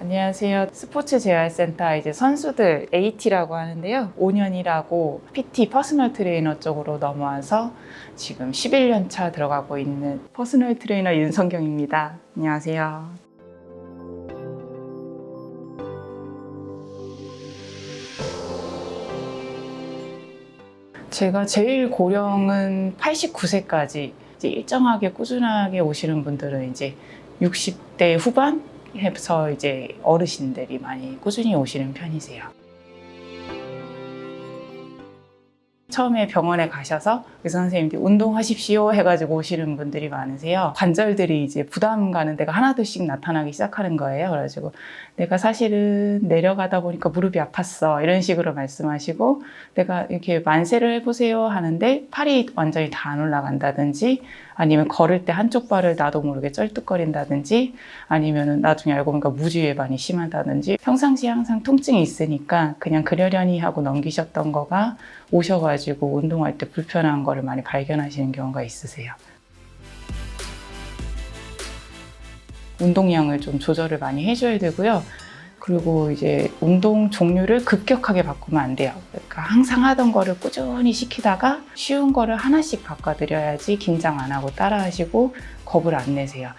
안녕하세요. 스포츠 재활센터 이제 선수들 AT라고 하는데요. 5년이라고 PT 퍼스널 트레이너 쪽으로 넘어와서 지금 11년 차 들어가고 있는 퍼스널 트레이너 윤성경입니다. 안녕하세요. 제가 제일 고령은 89세까지 이제 일정하게 꾸준하게 오시는 분들은 이제 60대 후반 해서 이제 어르신들이 많이 꾸준히 오시는 편이세요. 처음에 병원에 가셔서 의사 선생님들이 운동하십시오 해가지고 오시는 분들이 많으세요. 관절들이 이제 부담 가는 데가 하나둘씩 나타나기 시작하는 거예요. 그래가지고 내가 사실은 내려가다 보니까 무릎이 아팠어 이런 식으로 말씀하시고 내가 이렇게 만세를 해보세요 하는데 팔이 완전히 다 안 올라간다든지 아니면 걸을 때 한쪽 발을 나도 모르게 쩔뚝거린다든지 아니면은 나중에 알고 보니까 무지외반이 심하다든지 평상시에 항상 통증이 있으니까 그냥 그러려니 하고 넘기셨던 거가 오셔가지고 운동할 때 불편한 거를 많이 발견하시는 경우가 있으세요. 운동량을 좀 조절을 많이 해줘야 되고요. 그리고 이제 운동 종류를 급격하게 바꾸면 안 돼요. 그러니까 항상 하던 거를 꾸준히 시키다가 쉬운 거를 하나씩 바꿔드려야지 긴장 안 하고 따라 하시고 겁을 안 내세요.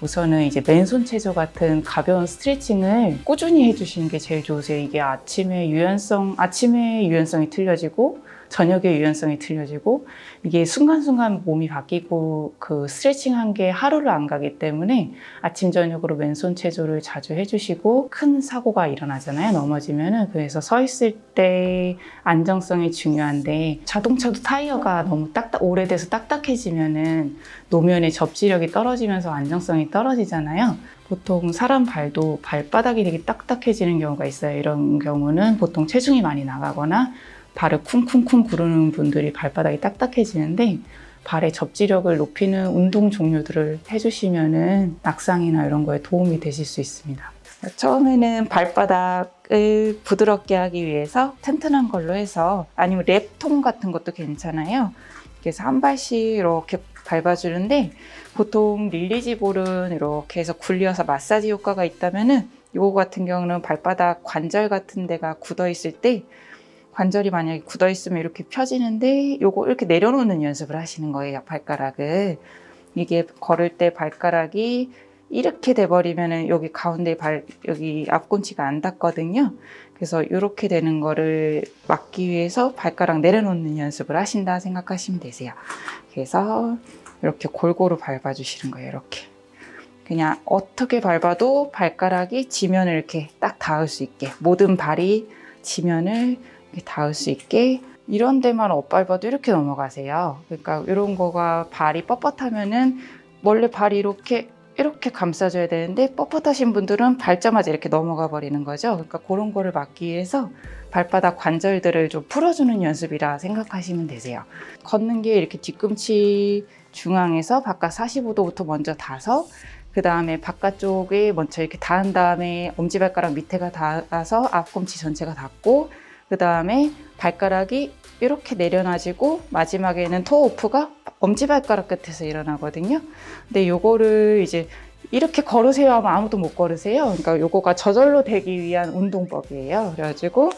우선은 이제 맨손 체조 같은 가벼운 스트레칭을 꾸준히 해주시는 게 제일 좋으세요. 이게 아침에 유연성, 아침에 유연성이 틀려지고 저녁에 유연성이 틀려지고 이게 순간순간 몸이 바뀌고 그 스트레칭 한 게 하루를 안 가기 때문에 아침 저녁으로 맨손 체조를 자주 해주시고 큰 사고가 일어나잖아요. 넘어지면은 그래서 서 있을 때 안정성이 중요한데 자동차도 타이어가 너무 딱딱 오래돼서 딱딱해지면은 노면의 접지력이 떨어지면서 안정성이 떨어지잖아요. 보통 사람 발도 발바닥이 되게 딱딱해지는 경우가 있어요. 이런 경우는 보통 체중이 많이 나가거나 발을 쿵쿵쿵 구르는 분들이 발바닥이 딱딱해지는데 발의 접지력을 높이는 운동 종류들을 해주시면은 낙상이나 이런 거에 도움이 되실 수 있습니다. 처음에는 발바닥을 부드럽게 하기 위해서 튼튼한 걸로 해서 아니면 랩통 같은 것도 괜찮아요. 그래서 한 발씩 이렇게 밟아주는데 보통 릴리지 볼은 이렇게 해서 굴려서 마사지 효과가 있다면은 이거 같은 경우는 발바닥 관절 같은 데가 굳어 있을 때 관절이 만약에 굳어 있으면 이렇게 펴지는데 요거 이렇게 내려놓는 연습을 하시는 거예요 발가락을. 이게 걸을 때 발가락이 이렇게 돼버리면은 여기 가운데 발 여기 앞꿈치가 안 닿거든요. 그래서 이렇게 되는 거를 막기 위해서 발가락 내려놓는 연습을 하신다 생각하시면 되세요. 그래서 이렇게 골고루 밟아주시는 거예요 이렇게. 그냥 어떻게 밟아도 발가락이 지면을 이렇게 딱 닿을 수 있게 모든 발이 지면을 닿을 수 있게 이런 데만 엇밟아도 이렇게 넘어가세요. 그러니까 이런 거가 발이 뻣뻣하면은 원래 발이 이렇게 이렇게 감싸줘야 되는데 뻣뻣하신 분들은 밟자마자 이렇게 넘어가 버리는 거죠. 그러니까 그런 거를 막기 위해서 발바닥 관절들을 좀 풀어주는 연습이라 생각하시면 되세요. 걷는 게 이렇게 뒤꿈치 중앙에서 바깥 45도부터 먼저 닿아서 그 다음에 바깥쪽에 먼저 이렇게 닿은 다음에 엄지발가락 밑에가 닿아서 앞꿈치 전체가 닿고 그 다음에 발가락이 이렇게 내려놔지고 마지막에는 토오프가 엄지발가락 끝에서 일어나거든요. 근데 요거를 이제 이렇게 걸으세요 하면 아무도 못 걸으세요. 그러니까 요거가 저절로 되기 위한 운동법이에요. 그래가지고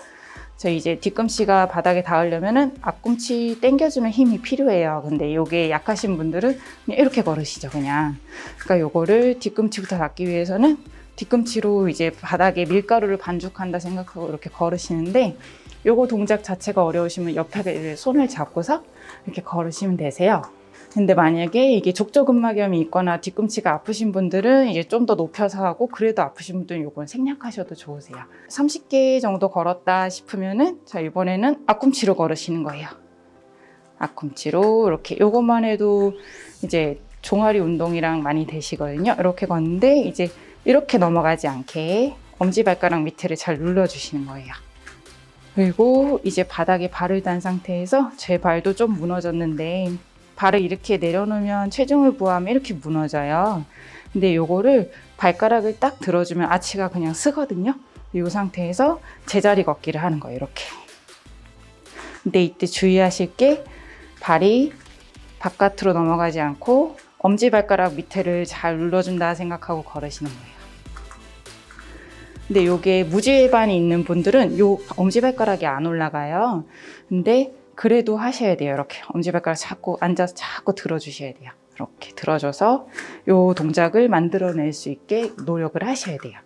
저 이제 뒤꿈치가 바닥에 닿으려면은 앞꿈치 당겨주는 힘이 필요해요. 근데 요게 약하신 분들은 그냥 이렇게 걸으시죠, 그냥. 그러니까 요거를 뒤꿈치부터 닿기 위해서는 뒤꿈치로 이제 바닥에 밀가루를 반죽한다 생각하고 이렇게 걸으시는데 요거 동작 자체가 어려우시면 옆에 손을 잡고서 이렇게 걸으시면 되세요. 근데 만약에 이게 족저근막염이 있거나 뒤꿈치가 아프신 분들은 이제 좀 더 높여서 하고 그래도 아프신 분들은 요건 생략하셔도 좋으세요. 30개 정도 걸었다 싶으면은 자 이번에는 앞꿈치로 걸으시는 거예요. 앞꿈치로 이렇게 요것만 해도 이제 종아리 운동이랑 많이 되시거든요. 이렇게 걷는데 이제 이렇게 넘어가지 않게 엄지발가락 밑에를 잘 눌러주시는 거예요. 그리고 이제 바닥에 발을 단 상태에서 제 발도 좀 무너졌는데 발을 이렇게 내려놓으면 체중을 부하면 이렇게 무너져요. 근데 요거를 발가락을 딱 들어주면 아치가 그냥 쓰거든요. 이 상태에서 제자리 걷기를 하는 거예요. 이렇게. 근데 이때 주의하실 게 발이 바깥으로 넘어가지 않고 엄지발가락 밑에를 잘 눌러준다 생각하고 걸으시는 거예요. 근데 요게 무지반이 있는 분들은 요 엄지발가락이 안 올라가요. 근데 그래도 하셔야 돼요. 이렇게 엄지발가락 자꾸 앉아서 자꾸 들어주셔야 돼요. 이렇게 들어줘서 요 동작을 만들어낼 수 있게 노력을 하셔야 돼요.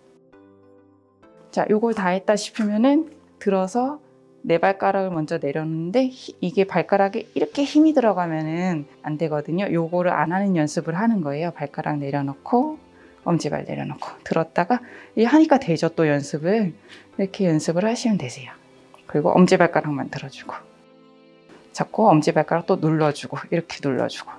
자, 요걸 다 했다 싶으면은 들어서 네 발가락을 먼저 내려놓는데 히- 이게 발가락에 이렇게 힘이 들어가면은 안 되거든요. 요거를 안 하는 연습을 하는 거예요. 발가락 내려놓고 엄지발 내려놓고 들었다가 이 하니까 되죠. 또 연습을 이렇게 연습을 하시면 되세요. 그리고 엄지발가락만 들어주고 잡고 엄지발가락 또 눌러주고 이렇게 눌러주고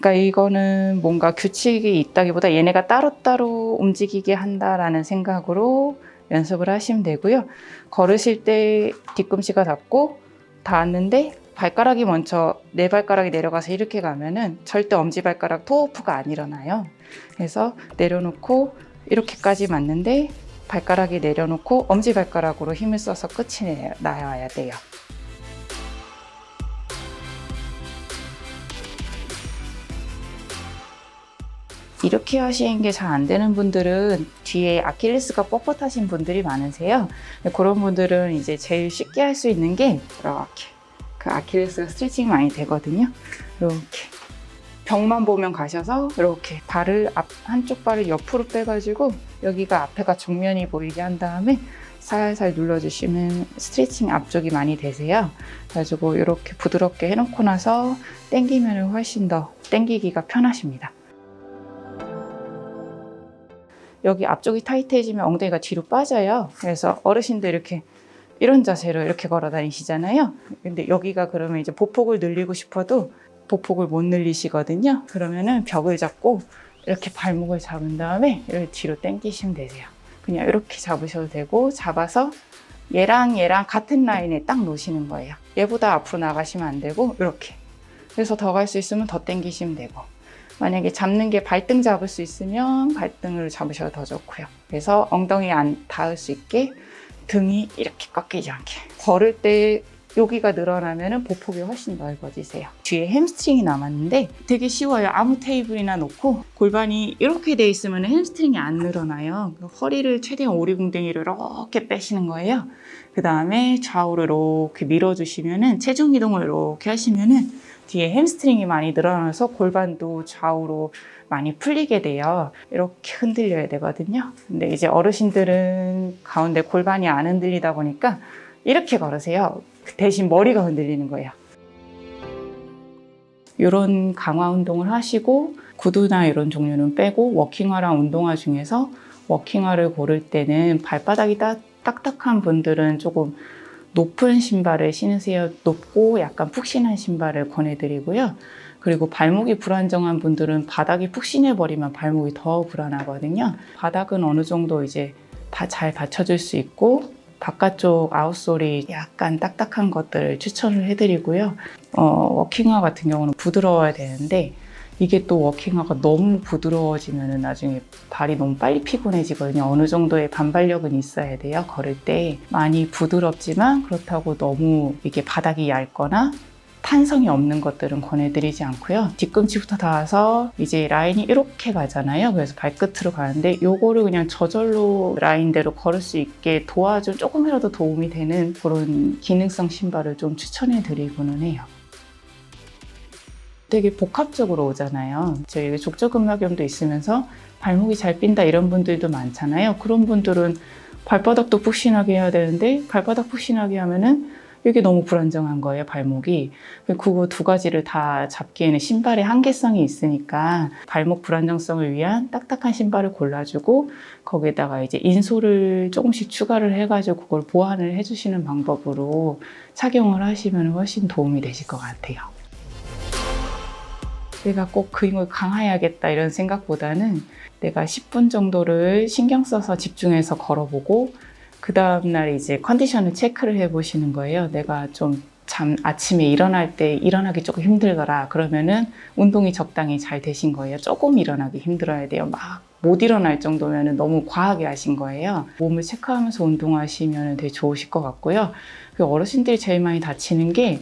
그러니까 이거는 뭔가 규칙이 있다기보다 얘네가 따로따로 움직이게 한다라는 생각으로 연습을 하시면 되고요. 걸으실 때 뒤꿈치가 닿고 닿았는데 발가락이 먼저 네 발가락이 내려가서 이렇게 가면은 절대 엄지발가락 토우프가 안 일어나요. 그래서 내려놓고 이렇게까지 맞는데 발가락이 내려놓고 엄지발가락으로 힘을 써서 끝이 내- 나와야 돼요. 이렇게 하시는 게 잘 안 되는 분들은 뒤에 아킬레스가 뻣뻣하신 분들이 많으세요. 그런 분들은 이제 제일 쉽게 할 수 있는 게 이렇게 그 아킬레스가 스트레칭이 많이 되거든요. 이렇게 벽만 보면 가셔서 이렇게 발을 앞 한쪽 발을 옆으로 빼가지고 여기가 앞에가 정면이 보이게 한 다음에 살살 눌러주시면 스트레칭 앞쪽이 많이 되세요. 그래가지고 이렇게 부드럽게 해놓고 나서 당기면 훨씬 더 당기기가 편하십니다. 여기 앞쪽이 타이트해지면 엉덩이가 뒤로 빠져요. 그래서 어르신들 이렇게 이런 자세로 이렇게 걸어 다니시잖아요. 근데 여기가 그러면 이제 보폭을 늘리고 싶어도 보폭을 못 늘리시거든요. 그러면은 벽을 잡고 이렇게 발목을 잡은 다음에 이렇게 뒤로 당기시면 되세요. 그냥 이렇게 잡으셔도 되고 잡아서 얘랑 얘랑 같은 라인에 딱 놓으시는 거예요. 얘보다 앞으로 나가시면 안 되고 이렇게. 그래서 더 갈 수 있으면 더 당기시면 되고. 만약에 잡는 게 발등 잡을 수 있으면 발등을 잡으셔도 더 좋고요. 그래서 엉덩이 안 닿을 수 있게 등이 이렇게 꺾이지 않게. 걸을 때 여기가 늘어나면 보폭이 훨씬 넓어지세요. 뒤에 햄스트링이 남았는데 되게 쉬워요. 아무 테이블이나 놓고 골반이 이렇게 돼 있으면 햄스트링이 안 늘어나요. 그 허리를 최대한 오리궁뎅이를 이렇게 빼시는 거예요. 그 다음에 좌우로 이렇게 밀어주시면은 체중 이동을 이렇게 하시면은 뒤에 햄스트링이 많이 늘어나서 골반도 좌우로 많이 풀리게 돼요. 이렇게 흔들려야 되거든요. 근데 이제 어르신들은 가운데 골반이 안 흔들리다 보니까 이렇게 걸으세요. 그 대신 머리가 흔들리는 거예요. 이런 강화 운동을 하시고 구두나 이런 종류는 빼고 워킹화랑 운동화 중에서 워킹화를 고를 때는 발바닥이 따, 딱딱한 분들은 조금 높은 신발을 신으세요. 높고 약간 푹신한 신발을 권해드리고요. 그리고 발목이 불안정한 분들은 바닥이 푹신해 버리면 발목이 더 불안하거든요. 바닥은 어느 정도 이제 다잘 받쳐줄 수 있고 바깥쪽 아웃솔이 약간 딱딱한 것들을 추천을 해드리고요. 어, 워킹화 같은 경우는 부드러워야 되는데 이게 또 워킹화가 너무 부드러워지면 나중에 발이 너무 빨리 피곤해지거든요. 어느 정도의 반발력은 있어야 돼요. 걸을 때 많이 부드럽지만 그렇다고 너무 이게 바닥이 얇거나 탄성이 없는 것들은 권해드리지 않고요. 뒤꿈치부터 닿아서 이제 라인이 이렇게 가잖아요. 그래서 발끝으로 가는데 요거를 그냥 저절로 라인대로 걸을 수 있게 도와준 조금이라도 도움이 되는 그런 기능성 신발을 좀 추천해 드리고는 해요. 되게 복합적으로 오잖아요. 저희 족저근막염도 있으면서 발목이 잘 삔다 이런 분들도 많잖아요. 그런 분들은 발바닥도 푹신하게 해야 되는데 발바닥 푹신하게 하면은 이게 너무 불안정한 거예요, 발목이. 그거 두 가지를 다 잡기에는 신발의 한계성이 있으니까 발목 불안정성을 위한 딱딱한 신발을 골라주고 거기에다가 이제 인솔을 조금씩 추가를 해가지고 그걸 보완을 해주시는 방법으로 착용을 하시면 훨씬 도움이 되실 것 같아요. 내가 꼭 그 힘을 강화해야겠다 이런 생각보다는 내가 10분 정도를 신경 써서 집중해서 걸어보고 그 다음날 이제 컨디션을 체크를 해보시는 거예요. 내가 좀 잠 아침에 일어날 때 일어나기 조금 힘들더라. 그러면은 운동이 적당히 잘 되신 거예요. 조금 일어나기 힘들어야 돼요. 막 못 일어날 정도면 너무 과하게 하신 거예요. 몸을 체크하면서 운동하시면 되게 좋으실 것 같고요. 그 어르신들이 제일 많이 다치는 게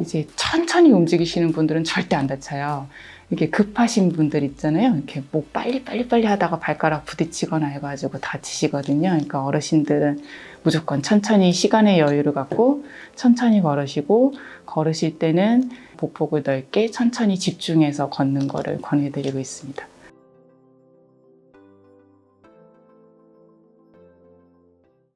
이제 천천히 움직이시는 분들은 절대 안 다쳐요. 이렇게 급하신 분들 있잖아요. 이렇게 뭐 빨리 빨리 빨리 하다가 발가락 부딪히거나 해가지고 다치시거든요. 그러니까 어르신들은 무조건 천천히 시간의 여유를 갖고 천천히 걸으시고 걸으실 때는 보폭을 넓게 천천히 집중해서 걷는 거를 권해드리고 있습니다.